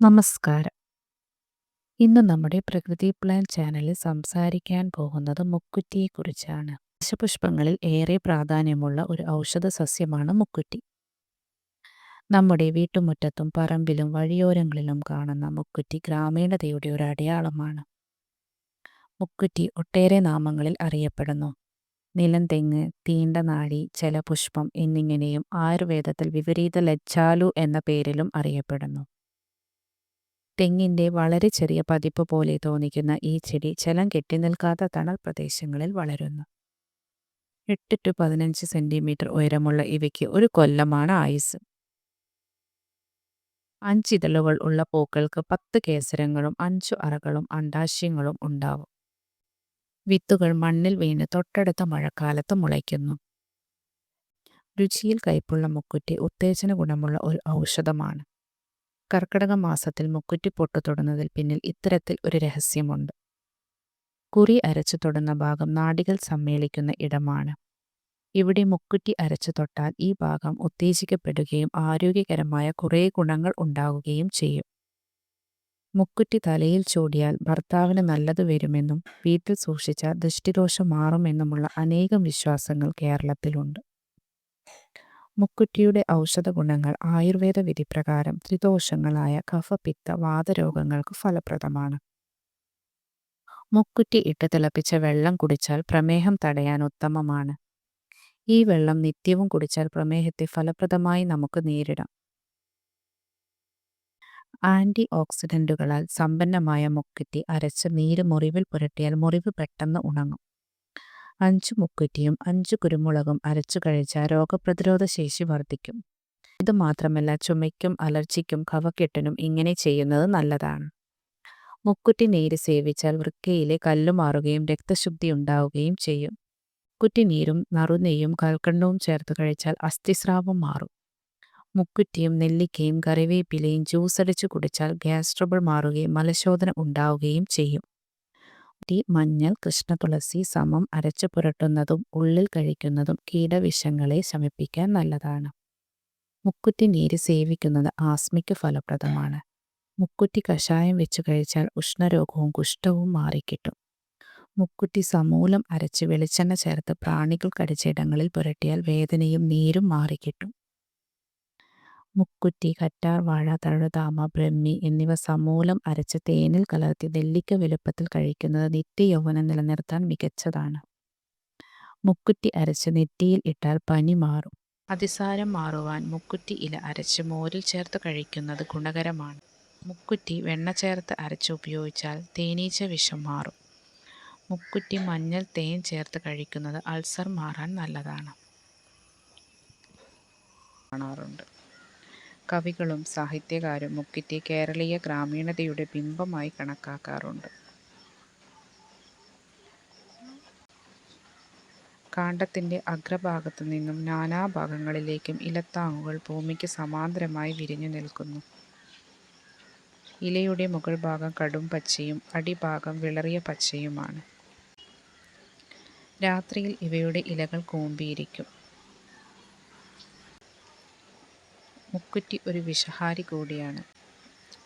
നമസ്കാരം. ഇന്ന് നമ്മുടെ പ്രകൃതി പ്ലാൻ ചാനലിൽ സംസാരിക്കാൻ പോകുന്നത് മുക്കുറ്റിയെക്കുറിച്ചാണ്. ദശപുഷ്പങ്ങളിൽ ഏറെ പ്രാധാന്യമുള്ള ഒരു ഔഷധ സസ്യമാണ് മുക്കുറ്റി. നമ്മുടെ വീട്ടുമുറ്റത്തും പറമ്പിലും വഴിയോരങ്ങളിലും കാണുന്ന മുക്കുറ്റി ഗ്രാമീണതയുടെ ഒരു അടയാളമാണ്. മുക്കുറ്റി ഒട്ടേറെ നാമങ്ങളിൽ അറിയപ്പെടുന്നു. നിലംതെങ്ങ് തീണ്ടനാടി ജലപുഷ്പം എന്നിങ്ങനെയും ആയുർവേദത്തിൽ വിപരീത ലജ്ജാലു എന്ന പേരിലും അറിയപ്പെടുന്നു. തെങ്ങിന്റെ വളരെ ചെറിയ പതിപ്പ് പോലെ തോന്നിക്കുന്ന ഈ ചെടി ജലം കെട്ടിനിൽക്കാത്ത തണൽ പ്രദേശങ്ങളിൽ വളരുന്നു. എട്ട് ടു പതിനഞ്ച് സെന്റിമീറ്റർ ഉയരമുള്ള ഇവയ്ക്ക് ഒരു കൊല്ലമാണ് ആയുസ് അഞ്ചിതളുകൾ ഉള്ള പൂക്കൾക്ക് പത്ത് കേസരങ്ങളും അഞ്ചു അറകളും അണ്ടാശയങ്ങളും ഉണ്ടാവും. വിത്തുകൾ മണ്ണിൽ വീണ് തൊട്ടടുത്ത മഴക്കാലത്ത് മുളയ്ക്കുന്നു. രുചിയിൽ കയ്പുള്ള മുക്കുറ്റി ഉത്തേജന ഗുണമുള്ള ഒരു ഔഷധമാണ്. കർക്കിടക മാസത്തിൽ മുക്കുറ്റി പൊട്ടു തൊടുന്നതിൽ പിന്നിൽ ഇത്തരത്തിൽ ഒരു രഹസ്യമുണ്ട്. കുറി അരച്ചു തൊടുന്ന ഭാഗം നാടികൾ സമ്മേളിക്കുന്ന ഇടമാണ്. ഇവിടെ മുക്കുറ്റി അരച്ചു തൊട്ടാൽ ഈ ഭാഗം ഉത്തേജിക്കപ്പെടുകയും ആരോഗ്യകരമായ കുറേ ഗുണങ്ങൾ ഉണ്ടാകുകയും ചെയ്യും. മുക്കുറ്റി തലയിൽ ചൂടിയാൽ ഭർത്താവിന് നല്ലത് വരുമെന്നും വീട്ടിൽ സൂക്ഷിച്ചാൽ ദൃഷ്ടിദോഷം മാറുമെന്നുമുള്ള അനേകം വിശ്വാസങ്ങൾ കേരളത്തിലുണ്ട്. മുക്കുറ്റിയുടെ ഔഷധ ഗുണങ്ങൾ ആയുർവേദ വിധിപ്രകാരം ത്രിദോഷങ്ങളായ കഫപിത്ത വാതരോഗങ്ങൾക്ക് ഫലപ്രദമാണ്. മുക്കുറ്റി ഇട്ട് തിളപ്പിച്ച വെള്ളം കുടിച്ചാൽ പ്രമേഹം തടയാൻ ഉത്തമമാണ്. ഈ വെള്ളം നിത്യവും കുടിച്ചാൽ പ്രമേഹത്തെ ഫലപ്രദമായി നമുക്ക് നേരിടാം. ആന്റി ഓക്സിഡന്റുകളാൽ സമ്പന്നമായ മുക്കുറ്റി അരച്ച് നീര് മുറിവിൽ പുരട്ടിയാൽ മുറിവ് പെട്ടെന്ന് ഉണങ്ങും. അഞ്ച് മുക്കുറ്റിയും അഞ്ച് കുരുമുളകും അരച്ചു കഴിച്ചാൽ രോഗപ്രതിരോധ ശേഷി വർദ്ധിക്കും ഇത് മാത്രമല്ല ചുമയ്ക്കും അലർജിക്കും കവക്കെട്ടിനും ഇങ്ങനെ ചെയ്യുന്നത് നല്ലതാണ്. മുക്കുറ്റി നീര് സേവിച്ചാൽ വൃക്കയിലെ കല്ല് മാറുകയും രക്തശുദ്ധി ഉണ്ടാവുകയും ചെയ്യും. മുക്കുറ്റിനീരും നറുനെയ്യും കൽക്കണ്ടവും ചേർത്ത് കഴിച്ചാൽ അസ്ഥിസ്രാവം മാറും. മുക്കുറ്റിയും നെല്ലിക്കയും കറിവേപ്പിലയും ജ്യൂസ് അടിച്ചു കുടിച്ചാൽ ഗ്യാസ് ട്രബിൾ മാറുകയും മലശോധന ഉണ്ടാവുകയും ചെയ്യും. ടീ മഞ്ഞൾ കൃഷ്ണ തുളസി സമം അരച്ചു പുരട്ടുന്നതും ഉള്ളിൽ കഴിക്കുന്നതും കീടവിഷങ്ങളെ ശമിപ്പിക്കാൻ നല്ലതാണ്. മുക്കുറ്റി നീര് സേവിക്കുന്നത് ആസ്മയ്ക്ക് ഫലപ്രദമാണ്. മുക്കുറ്റി കഷായം വെച്ച് കഴിച്ചാൽ ഉഷ്ണരോഗവും കുഷ്ഠവും മാറിക്കിട്ടും. മുക്കുറ്റി സമൂലം അരച്ച് വെളിച്ചെണ്ണ ചേർത്ത് പ്രാണികൾ കടിച്ചയിടങ്ങളിൽ പുരട്ടിയാൽ വേദനയും നീരും മാറിക്കിട്ടും. മുക്കുറ്റി കറ്റാർ വാഴ തഴുതാമ ബ്രഹ്മി എന്നിവ സമൂലം അരച്ച് തേനിൽ കലർത്തി നെല്ലിക്ക വലുപ്പത്തിൽ കഴിക്കുന്നത് നിത്യയൗവനം നിലനിർത്താൻ മികച്ചതാണ്. മുക്കുറ്റി അരച്ച് നെറ്റിയിൽ ഇട്ടാൽ പനി മാറും. അതിസാരം മാറുവാൻ മുക്കുറ്റി ഇല അരച്ച് മോരിൽ ചേർത്ത് കഴിക്കുന്നത് ഗുണകരമാണ്. മുക്കുറ്റി വെണ്ണ ചേർത്ത് അരച്ച് ഉപയോഗിച്ചാൽ തേനീച്ച വിഷം മാറും. മുക്കുറ്റി മഞ്ഞൾ തേൻ ചേർത്ത് കഴിക്കുന്നത് അൾസർ മാറാൻ നല്ലതാണ്. കാണാറുണ്ട്. കവികളും സാഹിത്യകാരും മുക്കിറ്റി കേരളീയ ഗ്രാമീണതയുടെ ബിംബമായി കണക്കാക്കാറുണ്ട്. കാണ്ഡത്തിന്റെ അഗ്രഭാഗത്തു നിന്നും നാനാഭാഗങ്ങളിലേക്കും ഇലത്താങ്ങുകൾ ഭൂമിക്ക് സമാന്തരമായി വിരിഞ്ഞു നിൽക്കുന്നു. ഇലയുടെ മുകൾ ഭാഗം കടും പച്ചയും അടിഭാഗം വിളറിയ പച്ചയുമാണ്. രാത്രിയിൽ ഇവയുടെ ഇലകൾ കൂമ്പിയിരിക്കും. മുക്കുറ്റി ഒരു വിഷഹാരി കൂടിയാണ്.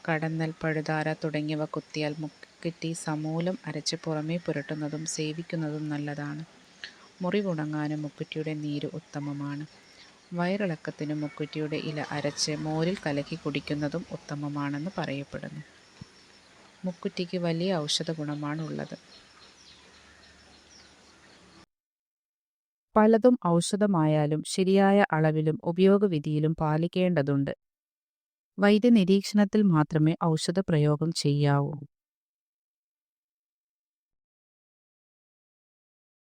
കടന്നൽ പഴുതാര തുടങ്ങിയവ കുത്തിയാൽ മുക്കുറ്റി സമൂലം അരച്ച് പുറമേ പുരട്ടുന്നതും സേവിക്കുന്നതും നല്ലതാണ്. മുറിവുണങ്ങാനും മുക്കുറ്റിയുടെ നീര് ഉത്തമമാണ്. വയറിളക്കത്തിന് മുക്കുറ്റിയുടെ ഇല അരച്ച് മോരിൽ കലക്കി കുടിക്കുന്നതും ഉത്തമമാണെന്ന് പറയപ്പെടുന്നു. മുക്കുറ്റിക്ക് വലിയ ഔഷധ ഗുണമാണ് പലതും ഔഷധമായാലും ശരിയായ അളവിലും ഉപയോഗവിധിയിലും പാലിക്കേണ്ടതുണ്ട്. വൈദ്യനിരീക്ഷണത്തിൽ മാത്രമേ ഔഷധപ്രയോഗം ചെയ്യാവൂ.